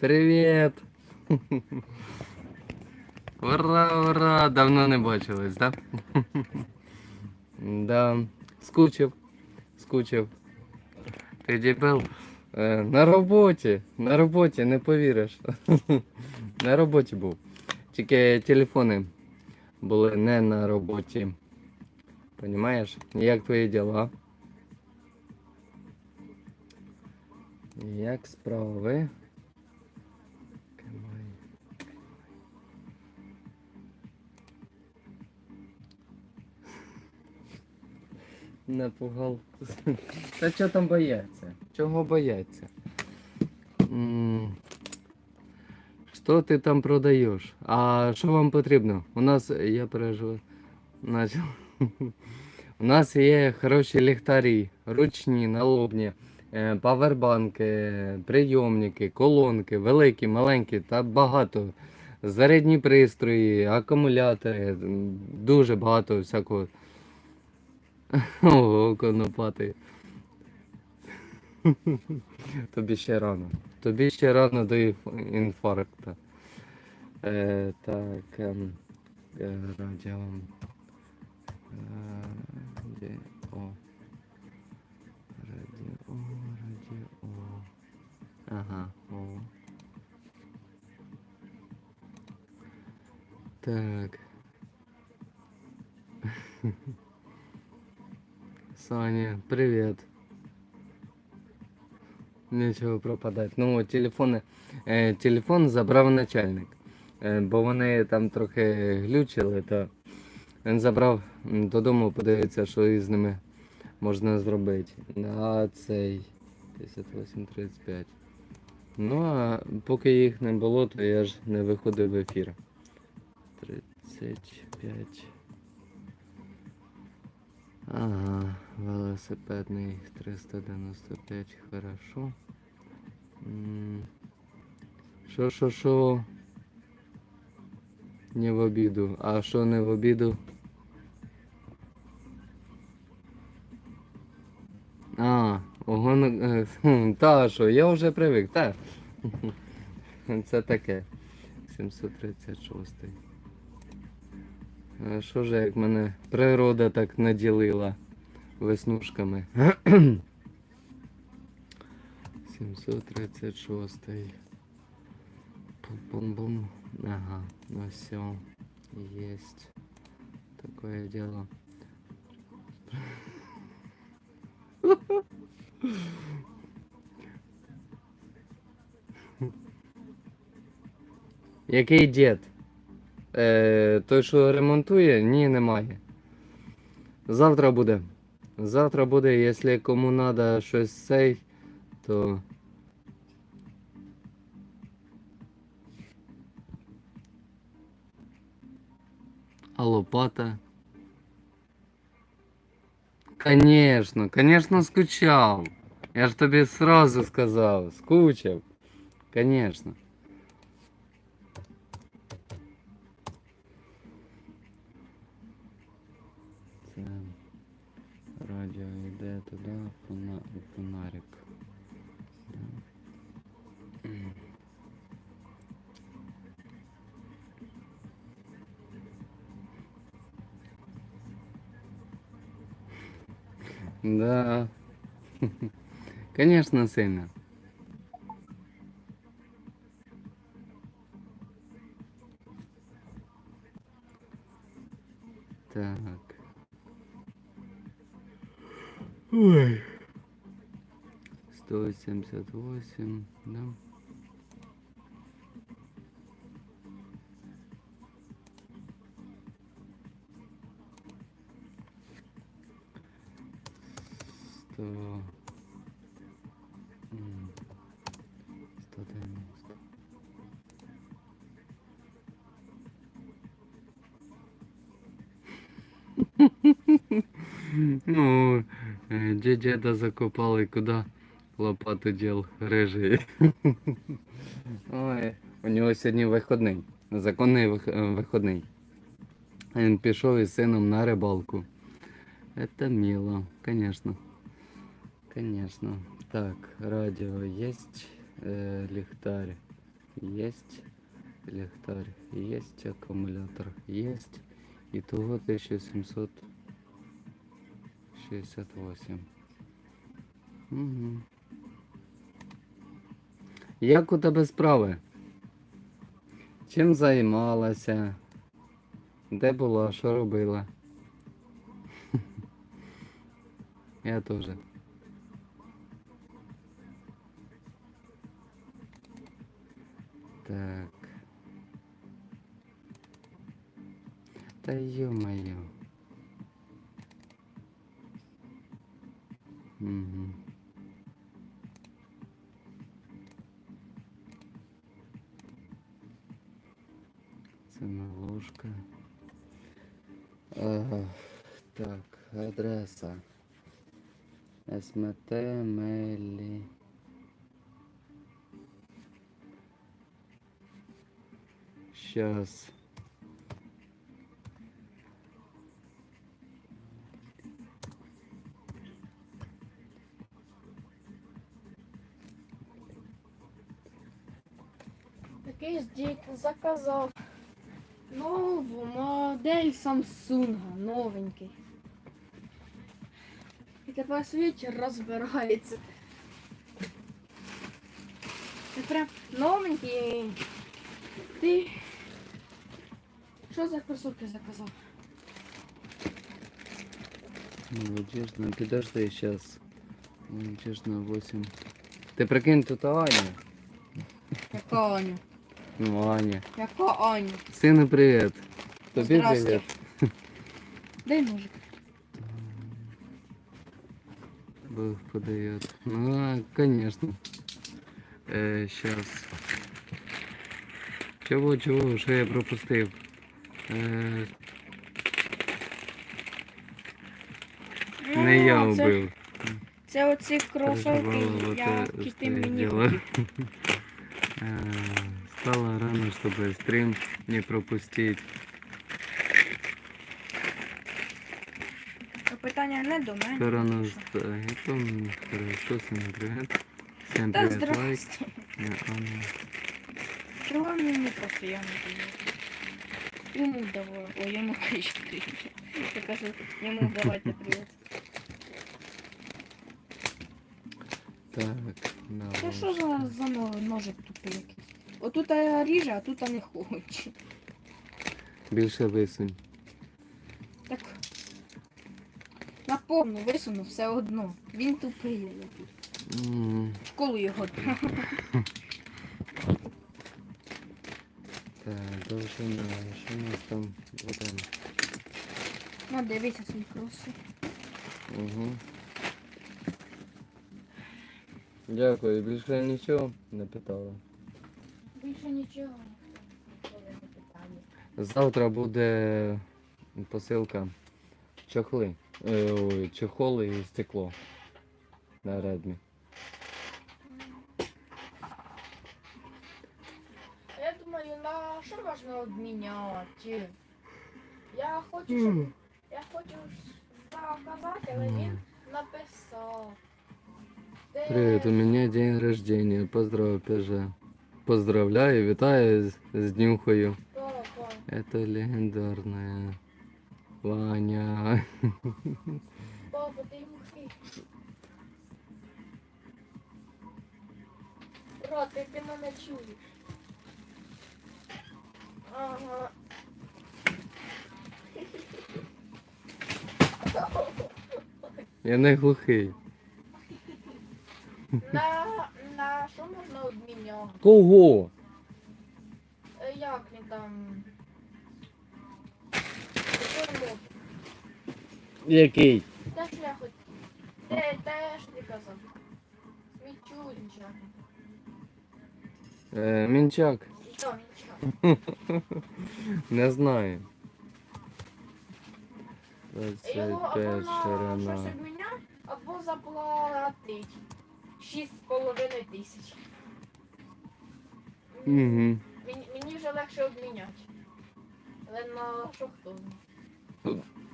Привіт! Ура, ура! Давно не бачились, да? Да. Скучив. Скучив. Ти дебил? Е, На роботі. На роботі, не повіриш. На роботі був. Тільки телефони були не на роботі. Понімаєш? Як твої діла? Як справи? Напугал. Та що там бояться? Чого бояться? Що ти там продаєш? А що вам потрібно? У нас, я переживаю. Начал. У нас є хороші ліхтарі, ручні, налобні, павербанки, прийомники, колонки, великі, маленькі та багато. Зарядні пристрої, акумулятори, дуже багато всякого. Ого, конопатий. Тобі ще рано. Тобі ще рано до інф- інфаркту. Е, так, ем, е, радіо. Радіо. Радіо, Ага, о. Так. Саня, привет. Нічого пропадать. Ну, телефони, е, телефон забрав начальник. Е, бо вони там трохи глючили, то він забрав додому, подивитися, що із ними можна зробити. А цей 5835. Ну, а поки їх не було, то я ж не виходив в ефір. 35. Ага, велосипедний 395, хорошо. Шо, шо, шо? Не в обіду. А що не в обіду? Хм, та що, я вже привик, та. Це таке. 736. А що ж, як мене природа так наділила веснушками. 736. Пум-пум-бум. Ага, ну все. Есть. Такое дело. Який дід? Е, той, що ремонтує, ні, немає. Завтра буде. Завтра буде, якщо кому треба щось цей, то. А лопата? Конечно, конечно, скучав. Я ж тобі сразу сказав, скучав. Конечно. Фона- фонарик. Да. Да. Конечно, сильно. 78, да? Сто... Сто девяносто. Ну, э, дядя закопали куда? лопату дел рыжий. Ой, у нього сьогодні виходний. Законний вих- е, виходний. Він пішов із сином на рибалку. Это мило, конечно. Конечно. Так, радио есть, э, ліхтар есть, ліхтар есть, акумулятор есть. Итого 1768. Угу. Як у тебе справи? Чим займалася? Де була? Що робила? Я теж. Так. Та ё-моё. Угу. Це наложка. Ага. Так, адреса. СМТ Мелі. Сейчас. Якийсь дід заказав нову модель Самсунга, новенький. І тепер світ розбирається. Це прям новенький. Ти що за кросовки заказав? Молодежно, подожди сейчас. Молодежно 8. Ти прикинь, тут Аня. Яка Аня? Ну, Аня. Яка Аня? Сину, привіт. Тобі Здрасте. привіт. Дай ножик. Бог подает. Ну, а, конечно. Э, сейчас. Чого, чого, що я пропустив? Е, не я Ну, це- убив. Це оці кросовки, Переживала, які вот ти это мені дело. купив. Э, Стало рано, чтобы стрим не пропустить. То Питання не до мене. Кто рано що. встает, он хорошо, всем привет. Всем Та привет, лайк. здрасте. Я Аня. Чого мені постійно дають? Йому давай. Ой, йому кажуть привіт. Я кажу, йому давайте привіт. Так, Це що наложка. за, за но- ножик тупий якийсь? Отут а, ріже, а тут не хоче. Більше висунь. Так. Наповну, висуну все одно. Він тупий. В школу його. Так, довжина. Що у нас там? Он. На, дивися свої кроси. Угу. Дякую, більше нічого не питала. Більше нічого. Завтра буде посилка чохли. Е, Ой, чехоли і стекло на Redmi. Я думаю, на що можна обміняти? Я хочу, щоб... я хочу заказати, але він написав. Де- Привет, у меня день рождения. Поздравь, Пежа. Поздравляю, витаю с, с днюхою. Это легендарная Ваня. папа, ти мухи. Брат, ти, ти мене чуєш. Ага. Я не глухий. Що можна обміняти? Кого? Е, Як він там? Який? Те, що я хоч... Те, те, що ти казав. Смічурінча. Е, Мінчак. І то. Не знаю. Його або на щось обміняти, або заплатить. Шість з половиною тисяч. Угу. Мені, мені вже легше обміняти. Але на що хто?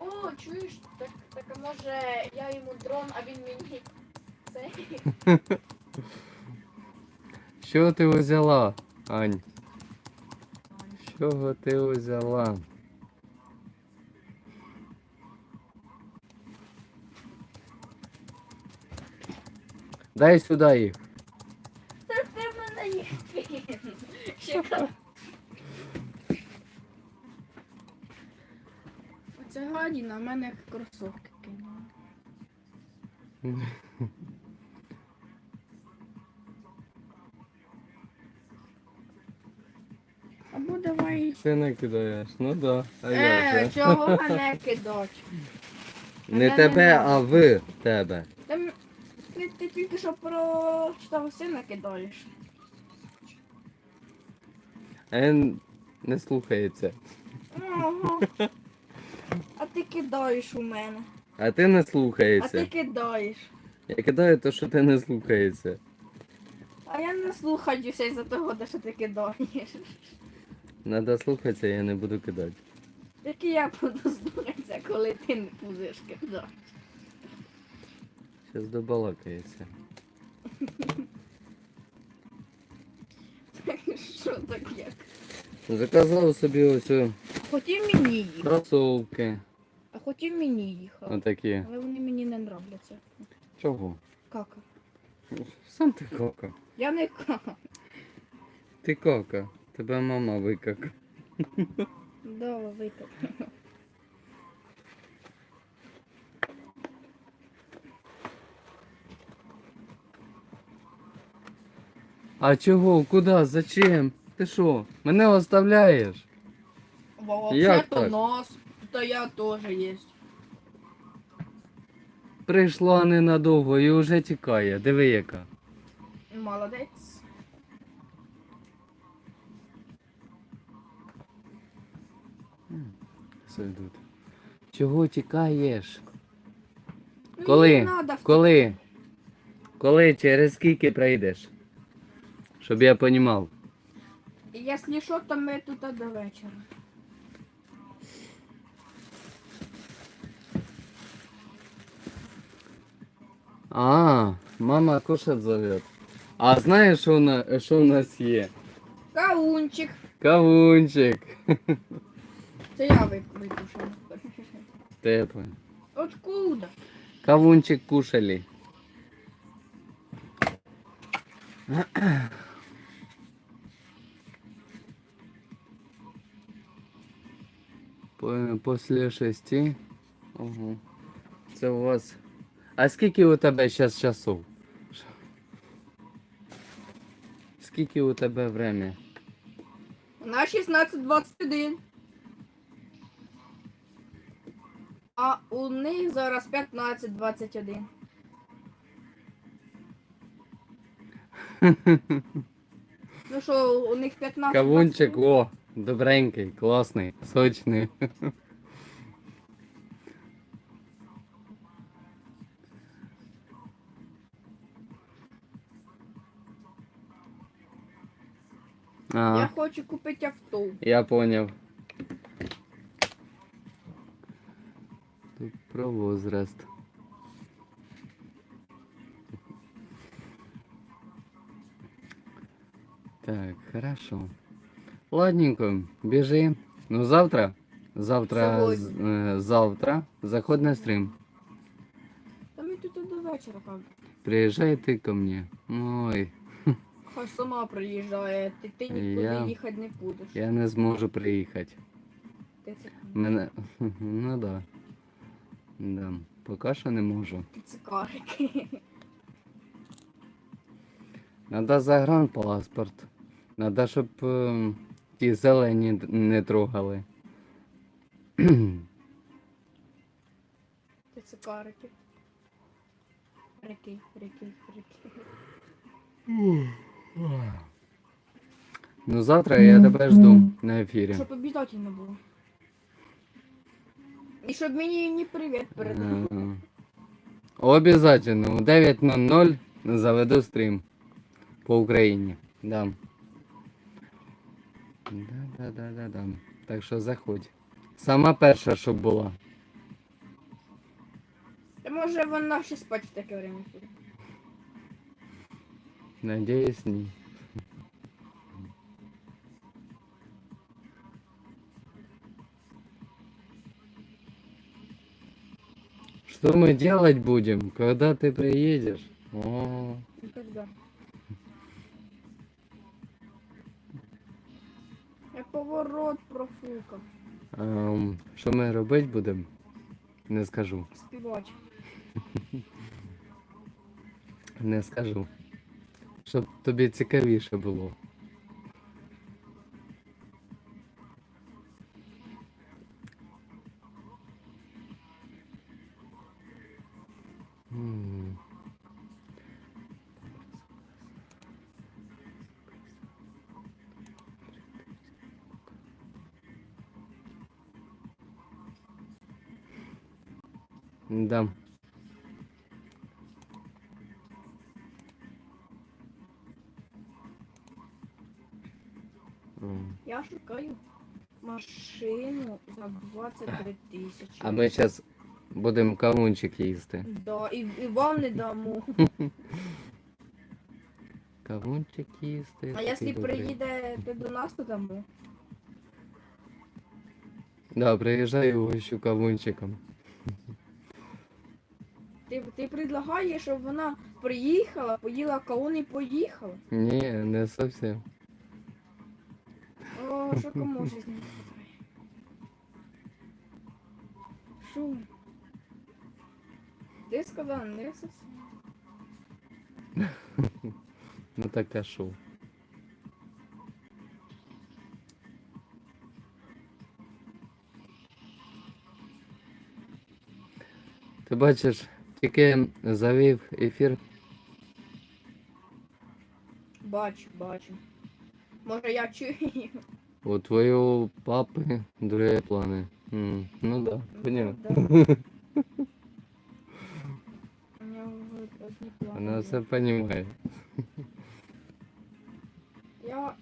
О, чуєш, так, так а може я йому дрон, а він мені це. Що ти взяла, Ань? Що ти взяла? Дай сюди їх. Та ти мене їх. Ще. Оце гадіна, в мене кросовки кинула. Або давай. Ти не кидаєш, ну да. А Е, як чого мене кидать? Не тебе, а в тебе. Тільки що про що сина кидаєш. Він не слухається. Ага. А ти кидаєш у мене. А ти не А ти кидаєш. Я кидаю то, що ти не слухаєшся. А я не слухаюся із-за того, де що ти кидаєш. Надо слухатися, я не буду кидати. Як і я буду слухатися, коли ти не будеш кидати. Щас добалакається. Що так як? Заказав собі ось о Хотів мені їх, кросовки. а хотів мені їх. а- Отакі. Але вони мені не нравляться. Чого? Кака. Сам ти кока. Я не кака. Ти кока. Тебе мама викака. Да, випив. А чого? Куда? Зачем? Ти що? Мене оставляєш? Як Вообще-то так? Та я теж є. Прийшла ненадовго і вже тікає. Диви яка. Молодець. Сидуть. Чого тікаєш? Ну, Коли? надо в- Коли? Коли? Через скільки прийдеш? Щоб я понімав. Якщо що, то ми тут до вечора. А, мама кушать зовет. А знаєш, що, на, що в нас є? Каунчик. Кавунчик. Це я вип- викушала. Тепло. Откуда? Кавунчик кушали. По- После шести. Ого. Це у вас. А скільки у тебе зараз часов? Скільки у тебе время? На 16.21. А у них зараз 15.21. Ну що, у них 15 Кавунчик, о, добренький, класний, сочний. Я хочу купити авто. я понял. Тут про возраст. Так, хорошо. Ладненько, біжи. Ну завтра. Завтра. Сьогодні. е, завтра. Заходь на стрім. Та ми тут до вечора как. Приїжджай ти ко мне. Ой, Хай сама приїжджає, ти, ти нікуди Я- їхати не будеш. я не зможу приїхати. Ти це, Мене. Ну да. Да. Поки що не можу. ти це карики. Надо загранпаспорт. Надо, щоб ті зелені не трогали. Це карики. Рики, рики, рики. Ну завтра я тебе жду на ефірі. Щоб обов'язково було. І щоб мені не привіт передав. Е, Обязательно. У 9.00 заведу стрім по Україні. Да. Да, да, да, да, да. Так що заходь. Сама перша, щоб була. Та може вона ще спать в таке время піде. Надеюсь, ні. Что мы делать будем, когда ты приедешь? О, поворот профукав. ем, що ми робити будемо? Не скажу. Співач. Не скажу. Щоб тобі цікавіше було. Да. Я шукаю машину за 23 тисячі. А ми зараз будемо кавунчик їсти. Да, і, і вам не дамо. Кавунчик їсти. А якщо добрий. приїдете до нас, то дамо. Да, приїжджаю гощу кавунчиком. Ти, предлагаєш, щоб вона приїхала, поїла кавун і поїхала. Ні, не зовсім. О, що кому ж з ним питає? Що? Ти сказала, не зовсім. Ну так а що? Ти бачиш, тільки завів ефір. Бачу, бачу. Може я чую. У твоєго папи другі плани. М, Ну да, поняв. Да. У нього одні плани Вона все розуміє. Я...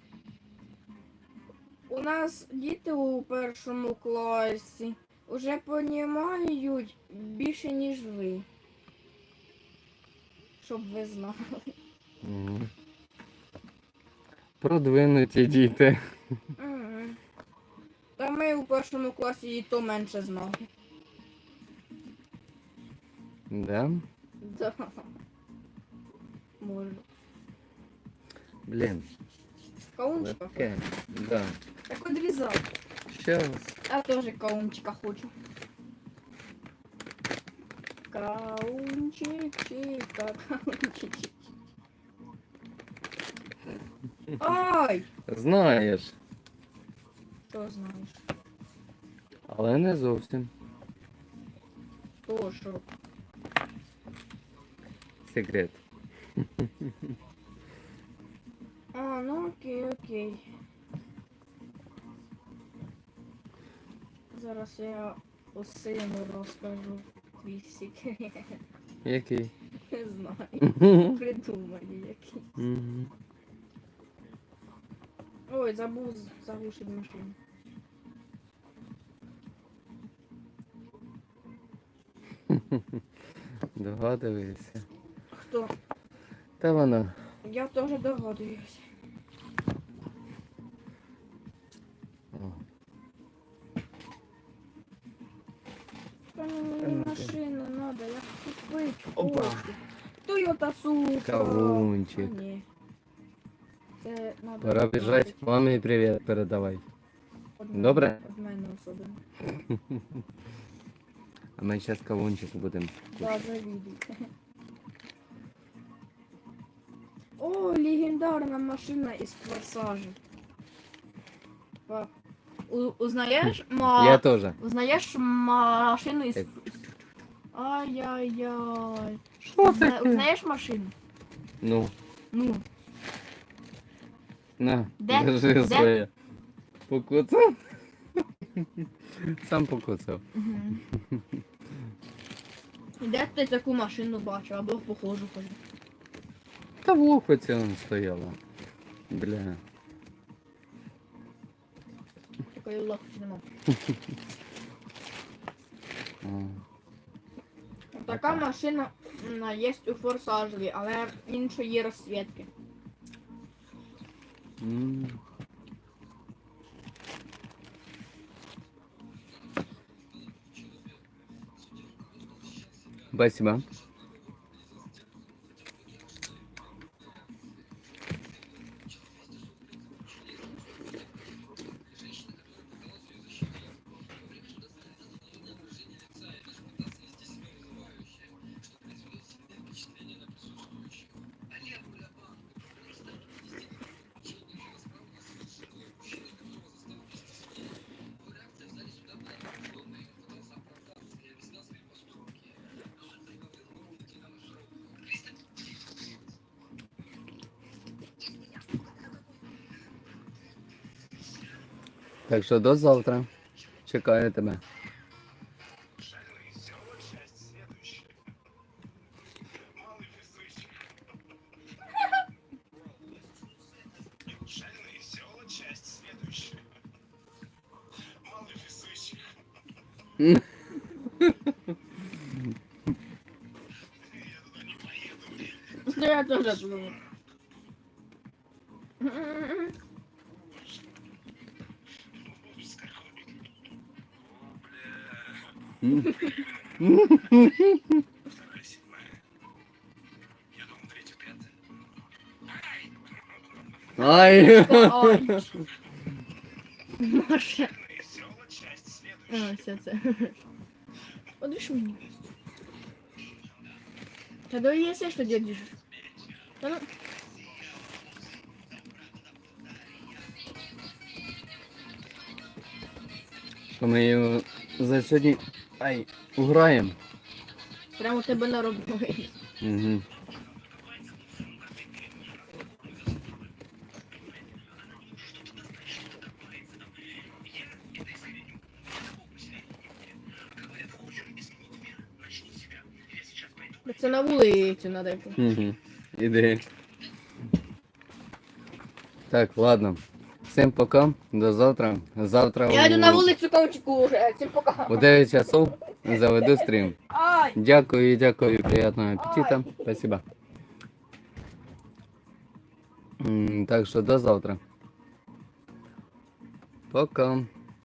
У нас діти у першому класі вже понімають більше, ніж ви. Щоб ви знали. Мгм. Продвинуті діти. Мгм. Та ми у першому класі і то менше знали. Да? Да. Може. Блін. Каунчика? Да. Так відрізав. Щас. Я теж каунчика хочу. Каунчичика, каунчичика. Ай! Знаєш, Що знаєш? але не зовсім. То що? Секрет. А, ну окей, окей. Зараз я у розкажу твій. Який? Не знаю. Придумали який. Мгм. Ой, забув заглушити машину. Догадуєшся. Хто? Та вона. Я теж догадуюсь. машину надо, я купить Опа. хочу. Тойота Супра. Кавунчик. А, ні. Це надо Пора біжать. Мамі привіт передавай. Од мене- Добре? Од мене особливо. А ми зараз кавунчик будемо. Да, завідуйте. О, легендарна машина із форсажа. Пап, у- узнаєш ма... Я теж. Узнаєш машину із... Так. Ай-яй-яй. Що Узна- Узнаєш машину? Ну, Ну, на, Де? держи Де? своє. Покуцав? Сам покуцав. Мгм. Де ти таку машину бачив або похожу хоч? Та в лохоці вона стояла. Бля. Такої легкості нема. О. Така машина є у форсажі, але іншої розсвітки. Mm. Так що до завтра. Чекаю тебе. Жальная и веселая часть следующая. Маловесущих. Да я тоже оттуда. Ай! Маша. А, все це. Подвиж мені. Та да я все, що держиш. Та ну. Що ми його за сьогодні. Ай, уграємо. Прямо у тебе на роботі. Угу. Це на вулицю надо. Угу. Іди. Так, ладно. Всім пока. До завтра. Завтра Я йду на вулицю ковчику вже. Всім пока. у 9 часов заведу стрім. Ай! Дякую, дякую, приятного аппетита. Спасибо. Так що до завтра. Пока.